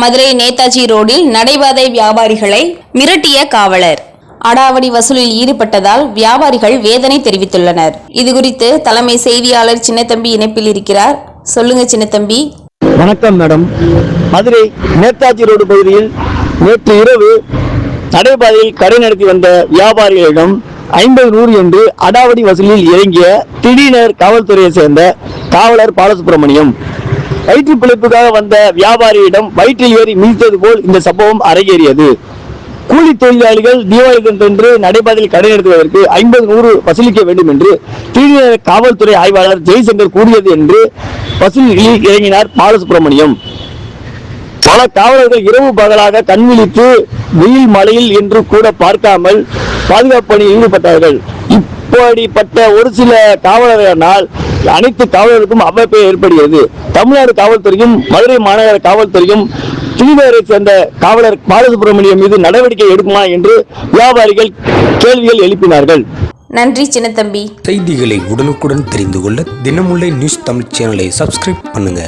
மதுரை நேதாஜி ரோடில் நடைபாதை வியாபாரிகளை மிரட்டிய காவலர். அடாவடி வசூலில் ஈடுபட்டதால் வியாபாரிகள் வேதனை தெரிவித்துள்ளனர். இதுகுறித்து தலைமை செய்தியாளர் சின்னத்தம்பி இணைப்பில் இருக்கிறார். சொல்லுங்க சின்னத்தம்பி. வணக்கம் மேடம். மதுரை நேதாஜி ரோடு பகுதியில் நேற்று இரவு நடைபாதையில் கடை நடத்தி வந்த வியாபாரிகளிடம் ஐம்பது நூறு என்று அடாவடி வசூலில் இறங்கிய திடீர் காவல்துறையை சேர்ந்த காவலர் பாலசுப்ரமணியம் வயிற்று பிழைப்புக்காக வந்த வியாபாரியிடம் வயிற்றில் ஏறி மிதித்தது போல் இந்த சம்பவம் அரங்கேறியது. கூலி தொழிலாளிகள் தீபாவளி தினத்தன்று நடைபாதையில் கடை நடத்துவதற்கு ஐம்பது நூறு வசூலிக்க வேண்டும் என்று தீவிர காவல்துறை ஆய்வாளர் ஜெய்சங்கர் கூறியது என்று வசூலில் இறங்கினார் பாலசுப்ரமணியம். பல காவலர்கள் இரவு பகலாக கண்விழித்து வெயில் மழையில் என்று கூட பார்க்காமல் பாதுகாப்பு பணியில் ஈடுபட்டார்கள். இப்படிப்பட்ட ஒரு சில காவலர்களால் அனைத்து காவலருக்கும் அவ்வப்பே ஏற்படுகிறது. தமிழ்நாடு காவல்துறையும் மதுரை மாநகர காவல்துறையும் திருநகரை சேர்ந்த காவலர் பாலசுப்ரமணியம் மீது நடவடிக்கை எடுக்குமா என்று வியாபாரிகள் கேள்விகள் எழுப்பினார்கள். நன்றி சின்னத்தம்பி. செய்திகளை உடனுக்குடன் தெரிந்து கொள்ள தினமுல்லை நியூஸ் தமிழ் சேனலை சப்ஸ்கிரைப் பண்ணுங்க.